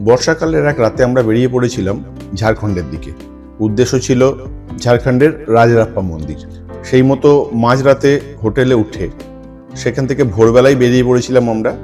বর্ষাকালের এক রাতে আমরা বেরিয়ে পড়েছিলাম ঝাড়খণ্ডের দিকে। উদ্দেশ্য ছিল ঝাড়খণ্ডের রাজরাপ্পা মন্দির। সেই মতো মাঝরাতে হোটেলে উঠে সেখান থেকে ভোরবেলায় বেরিয়ে পড়েছিলাম আমরা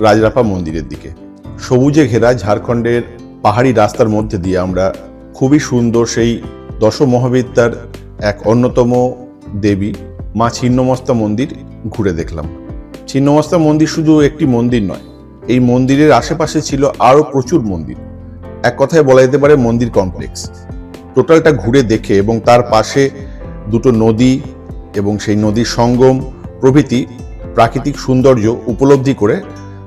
রাজরাপ্পা মন্দিরের দিকে। সবুজে ঘেরা ঝাড়খণ্ডের পাহাড়ি রাস্তার মধ্যে দিয়ে আমরা খুবই সুন্দর সেই দশ মহাবিদ্যার এক অন্যতম দেবী মা ছিন্নমস্তা মন্দির ঘুরে দেখলাম। ছিন্নমস্তা মন্দির শুধু একটি মন্দির নয় এই মন্দিরের আশেপাশে ছিল আরও প্রচুর মন্দির। এক কথায় বলা যেতে পারে মন্দির কমপ্লেক্স। টোটালটা ঘুরে দেখে এবং তার পাশে দুটো নদী এবং সেই নদীর সঙ্গম প্রভৃতি প্রাকৃতিক সৌন্দর্য উপলব্ধি করে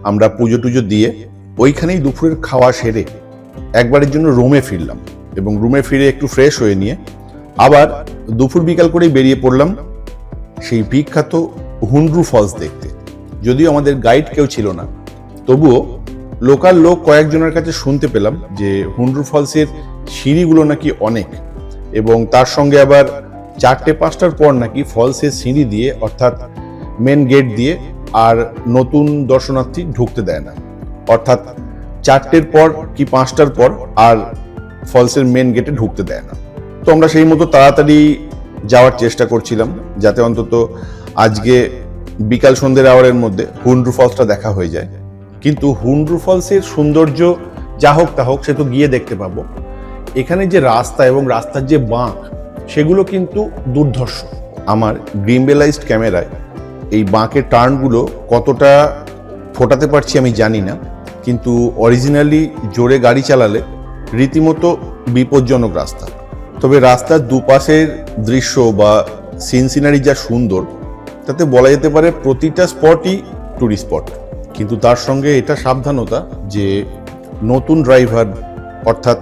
আমরা পুজো টুজো দিয়ে ওইখানেই দুপুরের খাওয়া সেরে একবারের জন্য রুমে ফিরলাম এবং রুমে ফিরে একটু ফ্রেশ হয়ে নিয়ে আবার দুপুর বিকাল করেই বেরিয়ে পড়লাম সেই বিখ্যাত হুন্ড্রু ফলস দেখতে। যদিও আমাদের গাইড কেউ ছিল না তবুও লোকাল লোক কয়েকজনের কাছে শুনতে পেলাম যে হুন্ড্রু ফলসের সিঁড়িগুলো নাকি অনেক এবং তার সঙ্গে আবার চারটে পাঁচটার পর নাকি ফলসের সিঁড়ি দিয়ে, অর্থাৎ মেন গেট দিয়ে আর নতুন দর্শনার্থী ঢুকতে দেয় না। অর্থাৎ চারটের পর কি পাঁচটার পর আর ফলসের মেন গেটে ঢুকতে দেয় না। তো আমরা সেই মতো তাড়াতাড়ি যাওয়ার চেষ্টা করছিলাম, যাতে অন্তত আজকে বিকাল সন্ধ্যের আওয়ারের মধ্যে হুন্ড্রু ফলসটা দেখা হয়ে যায়। কিন্তু হুন্ড্রু ফলসের সৌন্দর্য, যা হোক তা হোক, সে তো গিয়ে দেখতে পাবো। এখানে যে রাস্তা এবং রাস্তার যে বাঁক, সেগুলো কিন্তু দুর্ধর্ষ। আমার গ্রিমবেলাইজড ক্যামেরায় এই বাঁকের টার্নগুলো কতটা ফোটাতে পারছি আমি জানি না, কিন্তু অরিজিনালি জোরে গাড়ি চালালে রীতিমতো বিপজ্জনক রাস্তা। তবে রাস্তার দুপাশের দৃশ্য বা সিন সিনারি যা সুন্দর, তাতে বলা যেতে পারে প্রতিটা স্পটই টুরিস্ট স্পট কিন্তু তার সঙ্গে এটা সাবধানতা যে নতুন ড্রাইভার, অর্থাৎ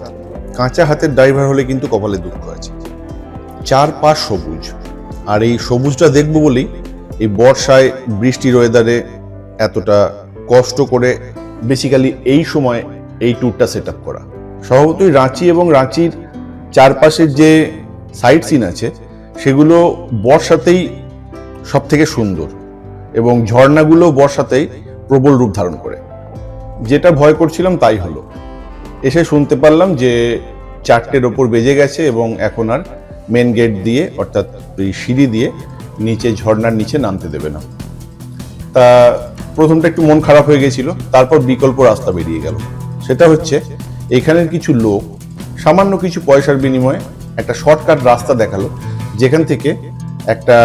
কাঁচা হাতের ড্রাইভার হলে কিন্তু কপালে দুঃখ আছে। চার পাশ সবুজ। আর এই সবুজটা দেখব বলেই এই বর্ষায় বৃষ্টির ওয়েদারে এতটা কষ্ট করে বেসিক্যালি এই সময় এই ট্যুরটা সেট করা। স্বভাবতই রাঁচি এবং রাঁচির চারপাশের যে সাইট সিন আছে, সেগুলো বর্ষাতেই সব থেকে সুন্দর। এবং ঝর্ণাগুলো বর্ষাতেই প্রবল রূপ ধারণ করে। যেটা ভয় করছিলাম তাই হলো। এসে শুনতে পারলাম যে চারটের ওপর বেজে গেছে এবং এখন আর মেন গেট দিয়ে, অর্থাৎ এই সিঁড়ি দিয়ে নিচে ঝর্নার নিচে নামতে দেবে না। তা প্রথমটা একটু মন খারাপ হয়ে গেছিল, তারপর বিকল্প রাস্তা বেরিয়ে গেল। সেটা হচ্ছে এখানের কিছু লোক সামান্য কিছু পয়সার বিনিময়ে একটা শর্টকাট রাস্তা দেখাল, যেখান থেকে একটা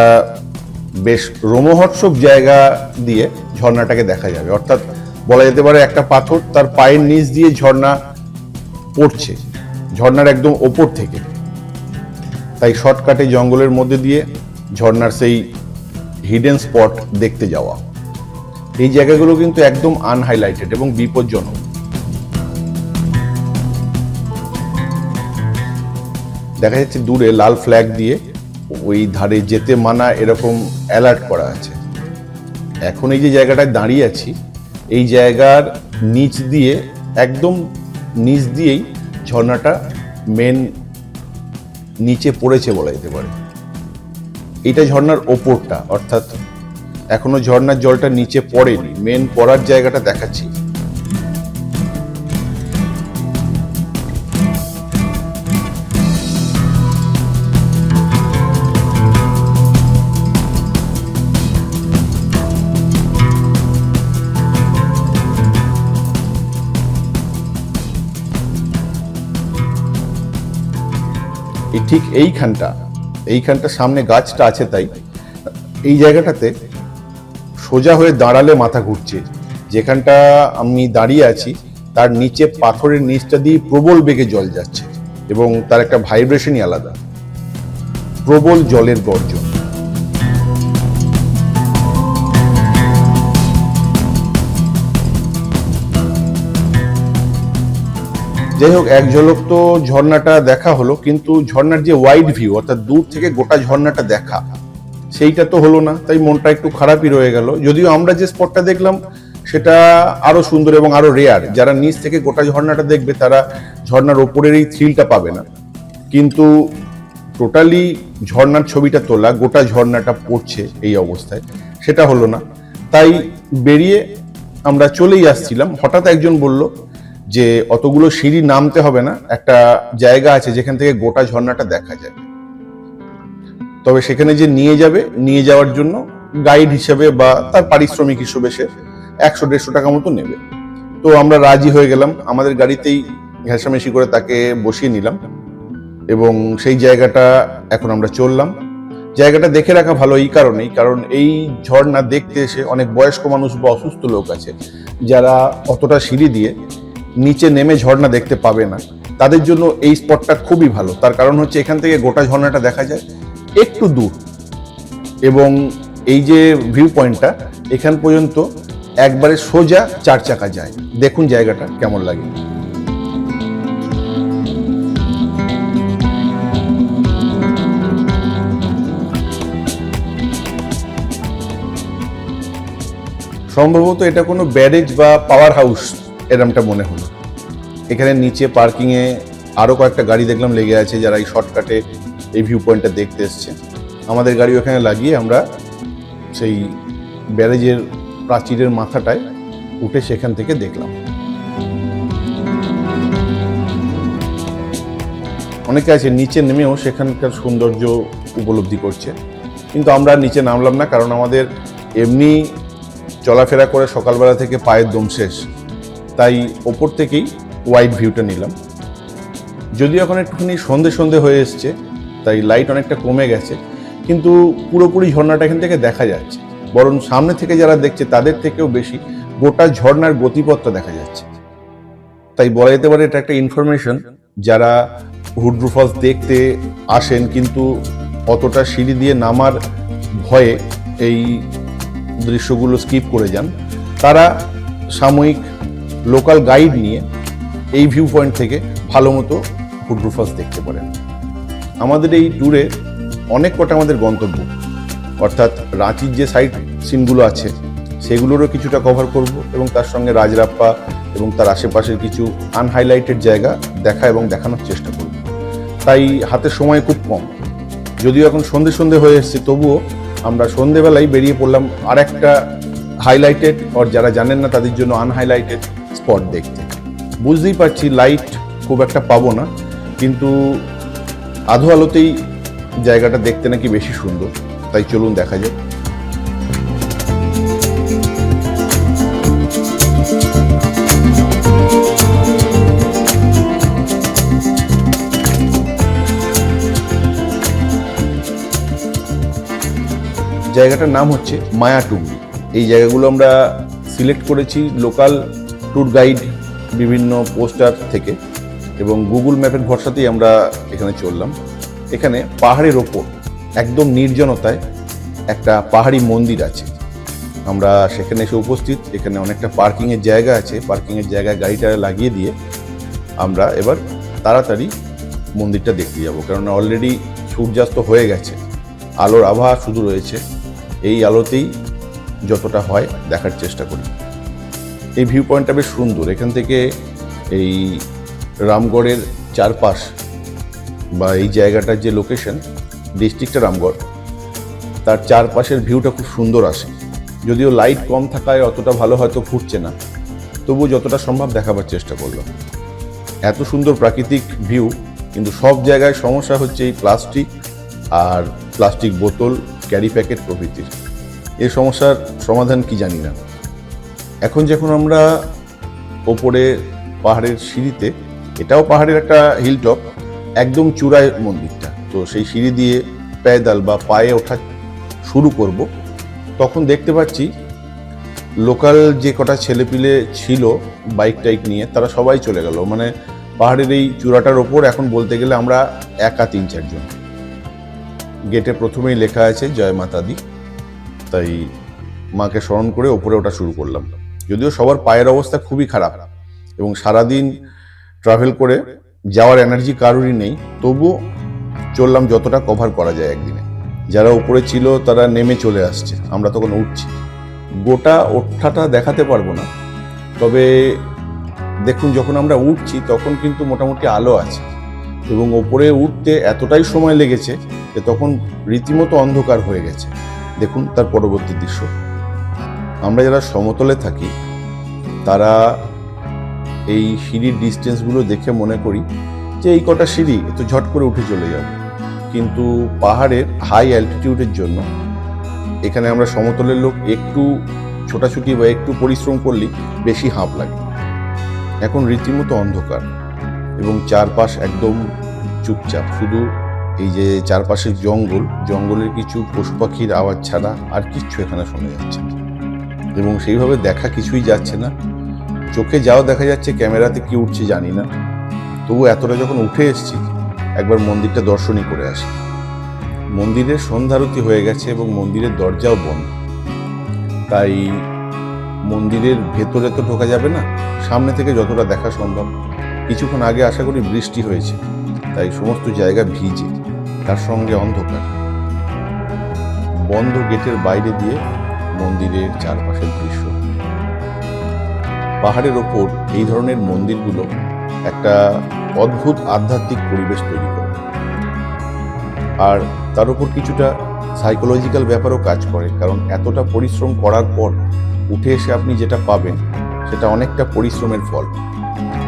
বেশ রোমহর্ষক জায়গা দিয়ে ঝর্ণাটাকে দেখা যাবে। অর্থাৎ বলা যেতে পারে একটা পাথর তার পায়ের নিচ দিয়ে ঝর্ণা পড়ছে। ঝর্ণার একদম ওপর থেকে। তাই শর্টকাটে জঙ্গলের মধ্যে দিয়ে ঝর্ণার সেই হিডেন স্পট দেখতে যাওয়া। এই জায়গাগুলো কিন্তু একদম আনহাইলাইটেড এবং বিপজ্জনক। দেখা যাচ্ছে দূরে লাল ফ্ল্যাগ দিয়ে ওই ধারে যেতে মানা এরকম অ্যালার্ট করা আছে। এখন এই যে জায়গাটায় দাঁড়িয়ে আছি, এই জায়গার নিচ দিয়ে, একদম নিচ দিয়েই ঝর্ণাটা মেন নিচে পড়েছে বলা যেতে পারে। এটা ঝর্ণার ওপরটা, অর্থাৎ এখনও ঝর্ণার জলটা নিচে পড়েনি। মেন পড়ার জায়গাটা দেখাচ্ছি। এই ঠিক এইখানটা এইখানটা সামনে গাছটা আছে তাই, এই জায়গাটাতে সোজা হয়ে দাঁড়ালে মাথা ঘুরছে। যেখানটা আমি দাঁড়িয়ে আছি, তার নিচে পাথরের নিচটা দিয়ে প্রবল বেগে জল যাচ্ছে এবং তার একটা ভাইব্রেশনই আলাদা। প্রবল জলের গর্জন। যাই হোক এক ঝলক তো ঝর্ণাটা দেখা হলো, কিন্তু ঝর্ণার যে ওয়াইড ভিউ অর্থাৎ দূর থেকে গোটা ঝর্ণাটা দেখা, সেইটা তো হলো না, তাই মনটা একটু খারাপই রয়ে গেল। যদিও আমরা যে স্পটটা দেখলাম, সেটা আরও সুন্দর এবং আরও রেয়ার যারা নিচ থেকে গোটা ঝর্ণাটা দেখবে, তারা ঝর্ণার ওপরের এই থ্রিলটা পাবে না। কিন্তু টোটালি ঝর্ণার ছবিটা তোলা, গোটা ঝর্ণাটা পড়ছে এই অবস্থায়, সেটা হলো না। তাই বেরিয়ে আমরা চলেই আসছিলাম। হঠাৎ একজন বলল যে অতগুলো সিঁড়ি নামতে হবে না, একটা জায়গা আছে যেখান থেকে গোটা ঝর্ণাটা দেখা যায়। তবে সেখানে যে নিয়ে যাবে, নিয়ে যাওয়ার জন্য গাইড হিসেবে বা তার পারিশ্রমিক হিসেবে সে একশো, দেড়শো টাকা মতো নেবে। তো আমরা রাজি হয়ে গেলাম। আমাদের গাড়িতেই ঘেঁষামেশি করে তাকে বসিয়ে নিলাম এবং সেই জায়গাটা এখন আমরা চললাম। জায়গাটা দেখে রাখা ভালো এই কারণেই, কারণ এই ঝর্ণা দেখতে এসে অনেক বয়স্ক মানুষ বা অসুস্থ লোক আছে, যারা অতটা সিঁড়ি দিয়ে নিচে নেমে ঝর্ণা দেখতে পাবে না। তাদের জন্য এই স্পটটা খুবই ভালো। তার কারণ হচ্ছে এখান থেকে গোটা ঝর্ণাটা দেখা যায় একটু দূর। এবং এই যে ভিউ পয়েন্টটা এখান পর্যন্ত একবারে সোজা চার চাকা যায়। দেখুন জায়গাটা কেমন লাগে। সম্ভবত এটা কোনো ব্যারেজ বা পাওয়ার হাউস এরমটা মনে হলো। এখানে নিচে পার্কিংয়ে আরও কয়েকটা গাড়ি দেখলাম লেগে আছে যারা এই শর্টকাটে এই ভিউ পয়েন্টটা দেখতে এসছে। আমাদের গাড়ি ওখানে লাগিয়ে আমরা সেই ব্যারেজের প্রাচীরের মাথাটায় উঠে সেখান থেকে দেখলাম। অনেকে আছে নিচে নেমেও সেখানকার সৌন্দর্য উপলব্ধি করছে। কিন্তু আমরা নিচে নামলাম না, কারণ আমাদের এমনি চলাফেরা করে সকালবেলা থেকে পায়ের দম শেষ। তাই ওপর থেকেই ওয়াইড ভিউটা নিলাম। যদিও এখন একটুখানি সন্ধে সন্ধে হয়ে এসছে, তাই লাইট অনেকটা কমে গেছে, কিন্তু পুরোপুরি ঝর্ণাটা এখান থেকে দেখা যাচ্ছে। বরং সামনে থেকে যারা দেখছে, তাদের থেকেও বেশি গোটা ঝর্ণার গতিপথটা দেখা যাচ্ছে। তাই বলা যেতে পারে এটা একটা ইনফরমেশন যারা হুড্রু ফলস দেখতে আসেন কিন্তু অতটা সিঁড়ি দিয়ে নামার ভয়ে এই দৃশ্যগুলো স্কিপ করে যান, তারা সাময়িক লোকাল গাইড নিয়ে এই ভিউ পয়েন্ট থেকে ভালো মতো ফলস দেখতে পারেন। আমাদের এই ট্যুরে অনেক কটা আমাদের গন্তব্য। অর্থাৎ রাঁচির যে সাইট সিনগুলো আছে, সেগুলোরও কিছুটা কভার করব এবং তার সঙ্গে রাজরাপ্পা এবং তার আশেপাশের কিছু আনহাইলাইটেড জায়গা দেখা এবং দেখানোর চেষ্টা করব। তাই হাতে সময় খুব কম। যদিও এখন সন্ধে সন্ধে হয়ে এসছে, তবুও আমরা সন্ধেবেলায় বেরিয়ে পড়লাম আর একটা হাইলাইটেড আর যারা জানেন না তাদের জন্য আনহাইলাইটেড স্পট দেখতে। বুঝতেই পারছি লাইট খুব একটা পাবো না, কিন্তু আধো আলোতেই জায়গাটা দেখতে নাকি বেশি সুন্দর, তাই চলুন দেখা যাক। জায়গাটার নাম হচ্ছে মায়াটুঙ্গি। এই জায়গাগুলো আমরা সিলেক্ট করেছি লোকাল ট্যুর গাইড বিভিন্ন পোস্টার থেকে এবং গুগল ম্যাপের ভরসাতেই আমরা এখানে চললাম। এখানে পাহাড়ের ওপর একদম নির্জনতায় একটা পাহাড়ি মন্দির আছে। আমরা সেখানে এসে উপস্থিত। এখানে অনেকটা পার্কিংয়ের জায়গা আছে। পার্কিংয়ের জায়গায় গাড়িটা লাগিয়ে দিয়ে আমরা এবার তাড়াতাড়ি মন্দিরটা দেখতে যাব। কারণ অলরেডি সূর্যাস্ত হয়ে গেছে। আলোর আবহাওয়া শুধু রয়েছে। এই আলোতেই যতটা হয় দেখার চেষ্টা করি। এই ভিউ পয়েন্টটা বেশ সুন্দর। এখান থেকে এই রামগড়ের চারপাশ বা এই জায়গাটার যে লোকেশন ডিস্ট্রিক্টটা রামগড়, তার চারপাশের ভিউটা খুব সুন্দর আসে। যদিও লাইট কম থাকায় অতটা ভালো হয়তো ফুটছে না তবু যতটা সম্ভব দেখাবার চেষ্টা করলাম। এত সুন্দর প্রাকৃতিক ভিউ কিন্তু সব জায়গায় সমস্যা হচ্ছে এই প্লাস্টিক আর প্লাস্টিক বোতল ক্যারি প্যাকেট প্রভৃতির। এই সমস্যার সমাধান কি জানি না। এখন যখন আমরা ওপরে পাহাড়ের সিঁড়িতে, এটাও পাহাড়ের একটা হিলটপ একদম চূড়ায় মন্দিরটা। তো সেই সিঁড়ি দিয়ে প্যাদাল বা পায়ে ওঠা শুরু করব। তখন দেখতে পাচ্ছি লোকাল যে কটা ছেলেপিলে ছিল বাইক টাইক নিয়ে, তারা সবাই চলে গেল। মানে পাহাড়ের এই চূড়াটার ওপর এখন বলতে গেলে আমরা একা তিন চারজন। গেটে প্রথমেই লেখা আছে, জয় মাতা দি তাই মাকে স্মরণ করে ওপরে ওটা শুরু করলাম। যদিও সবার পায়ের অবস্থা খুবই খারাপ এবং সারাদিন ট্রাভেল করে যাওয়ার এনার্জি কারোরই নেই, তবুও চললাম যতটা কভার করা যায় একদিনে। যারা উপরে ছিল তারা নেমে চলে আসছে, আমরা তখন উঠছি। গোটা ওঠাটা দেখাতে পারব না, তবে দেখুন যখন আমরা উঠছি তখন কিন্তু মোটামুটি আলো আছে এবং ওপরে উঠতে এতটাই সময় লেগেছে যে তখন রীতিমতো অন্ধকার হয়ে গেছে। দেখুন তার পরবর্তী দৃশ্য। আমরা যারা সমতলে থাকি, তারা এই সিঁড়ির ডিস্টেন্সগুলো দেখে মনে করি যে এই কটা সিঁড়ি তো ঝট করে উঠে চলে যাব। কিন্তু পাহাড়ের হাই অ্যালটিটিউডের জন্য এখানে আমরা সমতলের লোক একটু ছোটাছুটি বা একটু পরিশ্রম করলেই বেশি হাঁপ লাগে। এখন রীতিমতো অন্ধকার এবং চারপাশ একদম চুপচাপ। শুধু এই যে চারপাশের জঙ্গল, জঙ্গলের কিছু পশু পাখির আওয়াজ ছাড়া আর কিচ্ছু এখানে শোনা যাচ্ছে না। এবং সেইভাবে দেখা কিছুই যাচ্ছে না। চোখে যাও দেখা যাচ্ছে, ক্যামেরাতে কি উঠছে জানি না। তবু এতটা যখন উঠে এসেছি, একবার মন্দিরটা দর্শনই করে আসি। মন্দিরের সন্ধ্যারতি হয়ে গেছে এবং মন্দিরের দরজাও বন্ধ। তাই মন্দিরের ভেতরে তো ঢোকা যাবে না, সামনে থেকে যতটা দেখা সম্ভব। কিছুক্ষণ আগে আশা করি বৃষ্টি হয়েছে, তাই সমস্ত জায়গা ভিজে, তার সঙ্গে অন্ধকার। বন্ধ গেটের বাইরে দিয়ে মন্দিরের চারপাশের দৃশ্য। পাহাড়ের ওপর এই ধরনের মন্দিরগুলো একটা অদ্ভুত আধ্যাত্মিক পরিবেশ তৈরি করে। আর তার উপর কিছুটা সাইকোলজিক্যাল ব্যাপারও কাজ করে, কারণ এতটা পরিশ্রম করার পর উঠে এসে আপনি যেটা পাবেন, সেটা অনেকটা পরিশ্রমের ফল।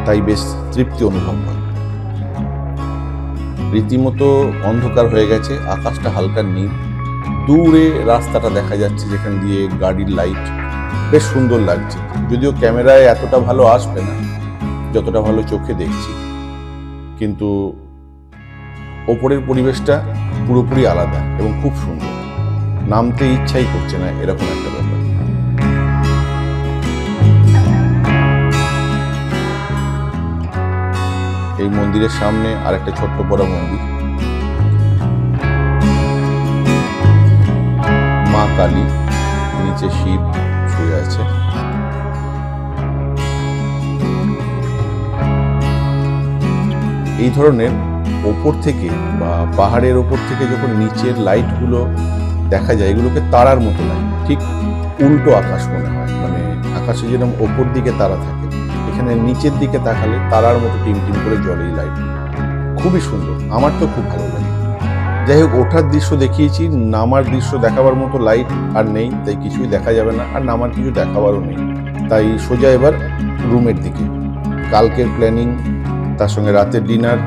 তাই বেশ তৃপ্তি অনুভব হয়। রীতিমতো অন্ধকার হয়ে গেছে, আকাশটা হালকা নীল। দূরে রাস্তাটা দেখা যাচ্ছে যেখান দিয়ে গাড়ির লাইট বেশ সুন্দর লাগছে। যদিও ক্যামেরায় এতটা ভালো আসবে না, যতটা ভালো চোখে দেখছি। কিন্তু ওপরের পরিবেশটা পুরোপুরি আলাদা এবং খুব সুন্দর। নামতে ইচ্ছাই করছে না এরকম একটা ব্যাপার। এই মন্দিরের সামনে আরেকটা ছোট্ট বড় মন্দির। কালী, নিচে শিব শুয়ে আছে। এই ধরনের ওপর থেকে বা পাহাড়ের ওপর থেকে যখন নিচের লাইটগুলো দেখা যায়, এগুলোকে তারার মতো লাগে। ঠিক উল্টো আকাশ মনে হয়। মানে আকাশে যেরকম ওপর দিকে তারা থাকে, এখানে নিচের দিকে তাকালে তারার মতো টিম টিম করে জলেই লাইট খুবই সুন্দর। আমার তো খুব ভালো লাগে। যাই হোক, ওঠার দৃশ্য দেখিয়েছি, নামার দৃশ্য দেখাবার মতো লাইট আর নেই, তাই কিছুই দেখা যাবে না, আর নামার কিছু দেখাবারও নেই। তাই সোজা এবার রুমের দিকে। কালকের প্ল্যানিং তার সঙ্গে রাতের ডিনার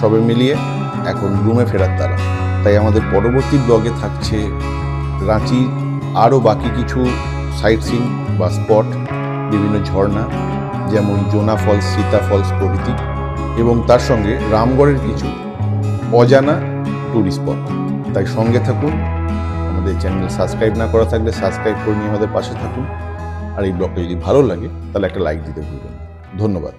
সবে মিলিয়ে এখন রুমে ফেরার তারা। তাই আমাদের পরবর্তী ব্লগে থাকছে রাঁচির আরও বাকি কিছু সাইট সিন বা স্পট বিভিন্ন ঝর্ণা, যেমন জোনা ফলস সীতা ফলস প্রভৃতি, এবং তার সঙ্গে রামগড়ের কিছু অজানা ট্যুরিস্ট স্পট তাই সঙ্গে থাকুন, আমাদের চ্যানেল সাবস্ক্রাইব না করা থাকলে সাবস্ক্রাইব করে নিয়ে আমাদের পাশে থাকুন। আর এই ব্লগটা যদি ভালো লাগে, তাহলে একটা লাইক দিতে ভুলবেন ধন্যবাদ।